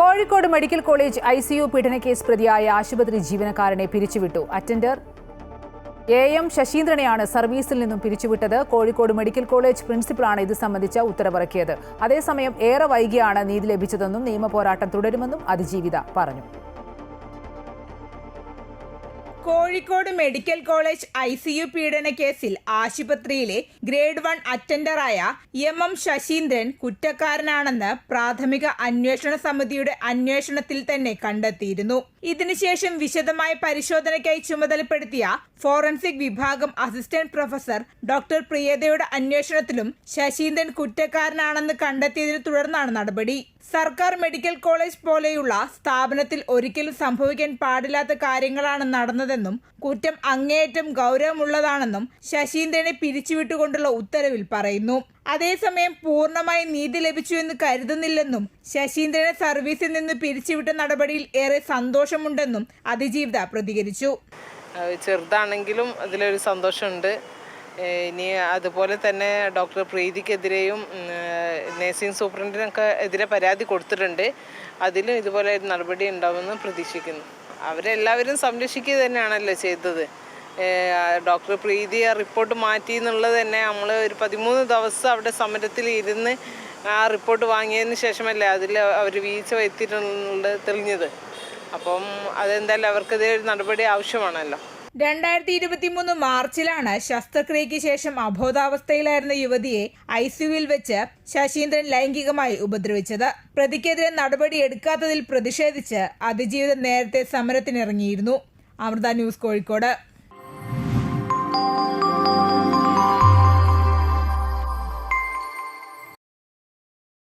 Kozhikode medical college I C U പീഡനക്കേസ് പ്രതിയായ ആശുപത്രി ജീവനക്കാരനെ പിരിച്ചുവിട്ടു. അറ്റൻഡർ എ എം ശശീന്ദ്രനെയാണ് സർവീസിൽ നിന്നും പിരിച്ചുവിട്ടത്. കോഴിക്കോട് മെഡിക്കൽ കോളേജ് പ്രിൻസിപ്പളാണ് ഇത് സംബന്ധിച്ച ഉത്തരവിറക്കിയത്. അതേസമയം ഏറെ വൈകിയാണ് നീതി ലഭിച്ചതെന്നും നിയമപോരാട്ടം തുടരുമെന്നും അതിജീവിത പറഞ്ഞു. Kozhikode medical college I C U പീഡന കേസിൽ ആശുപത്രിയിലെ ഗ്രേഡ് വൺ അറ്റൻഡറായ എം എം ശശീന്ദ്രൻ കുറ്റക്കാരനാണെന്ന് പ്രാഥമിക അന്വേഷണ സമിതിയുടെ അന്വേഷണത്തിൽ തന്നെ കണ്ടെത്തിയിരുന്നു. ഇതിനുശേഷം വിശദമായ പരിശോധനയ്ക്കായി ചുമതലപ്പെടുത്തിയ ഫോറൻസിക് വിഭാഗം അസിസ്റ്റന്റ് പ്രൊഫസർ ഡോക്ടർ പ്രിയതയുടെ അന്വേഷണത്തിലും ശശീന്ദ്രൻ കുറ്റക്കാരനാണെന്ന് കണ്ടെത്തിയതിനെ തുടർന്നാണ് നടപടി. സർക്കാർ മെഡിക്കൽ കോളേജ് പോലെയുള്ള സ്ഥാപനത്തിൽ ഒരിക്കലും സംഭവിക്കാൻ പാടില്ലാത്ത കാര്യങ്ങളാണ് നടന്നതെന്നും കുറ്റം അങ്ങേയറ്റം ഗൗരവമുള്ളതാണെന്നും ശശീന്ദ്രനെ പിരിച്ചുവിട്ടുകൊണ്ടുള്ള ഉത്തരവിൽ പറയുന്നു. അതേസമയം പൂർണമായി നീതി ലഭിച്ചു എന്ന് കരുതുന്നില്ലെന്നും ശശീന്ദ്രനെ സർവീസിൽ നിന്ന് പിരിച്ചുവിട്ട നടപടിയിൽ ഏറെ സന്തോഷമുണ്ടെന്നും അതിജീവിത പ്രതികരിച്ചു. ചെറുതാണെങ്കിലും അതിലൊരു സന്തോഷമുണ്ട്. ഇനി അതുപോലെ തന്നെ ഡോക്ടർ പ്രീതിക്കെതിരെയും നേഴ്സിംഗ് സൂപ്രണ്ടിനൊക്കെ എതിരെ പരാതി കൊടുത്തിട്ടുണ്ട്. അതിലും ഇതുപോലെ ഒരു നടപടി ഉണ്ടാവുമെന്ന് പ്രതീക്ഷിക്കുന്നു. അവരെല്ലാവരും സംരക്ഷിക്കുക തന്നെയാണല്ലോ ചെയ്തത്. ഡോക്ടർ പ്രീതി ആ റിപ്പോർട്ട് മാറ്റി എന്നുള്ളത് തന്നെ നമ്മൾ ഒരു പതിമൂന്ന് ദിവസം അവിടെ സമരത്തിൽ ഇരുന്ന് ആ റിപ്പോർട്ട് വാങ്ങിയതിന് ശേഷമല്ലേ അതിൽ അവർ വീഴ്ച വരുത്തിയിട്ടുള്ളത് തെളിഞ്ഞത്. അപ്പം അതെന്തായാലും അവർക്കിതേ നടപടി ആവശ്യമാണല്ലോ. രണ്ടായിരത്തി ഇരുപത്തി മൂന്ന് മാർച്ചിലാണ് ശസ്ത്രക്രിയയ്ക്ക് ശേഷം അബോധാവസ്ഥയിലായിരുന്ന യുവതിയെ ഐ സിയുവിൽ വെച്ച് ശശീന്ദ്രൻ ലൈംഗികമായി ഉപദ്രവിച്ചത്. പ്രതിക്കെതിരെ നടപടി എടുക്കാത്തതിൽ പ്രതിഷേധിച്ച് അതിജീവിതം നേരത്തെ സമരത്തിനിറങ്ങിയിരുന്നു. അമൃത ന്യൂസ് കോഴിക്കോട്.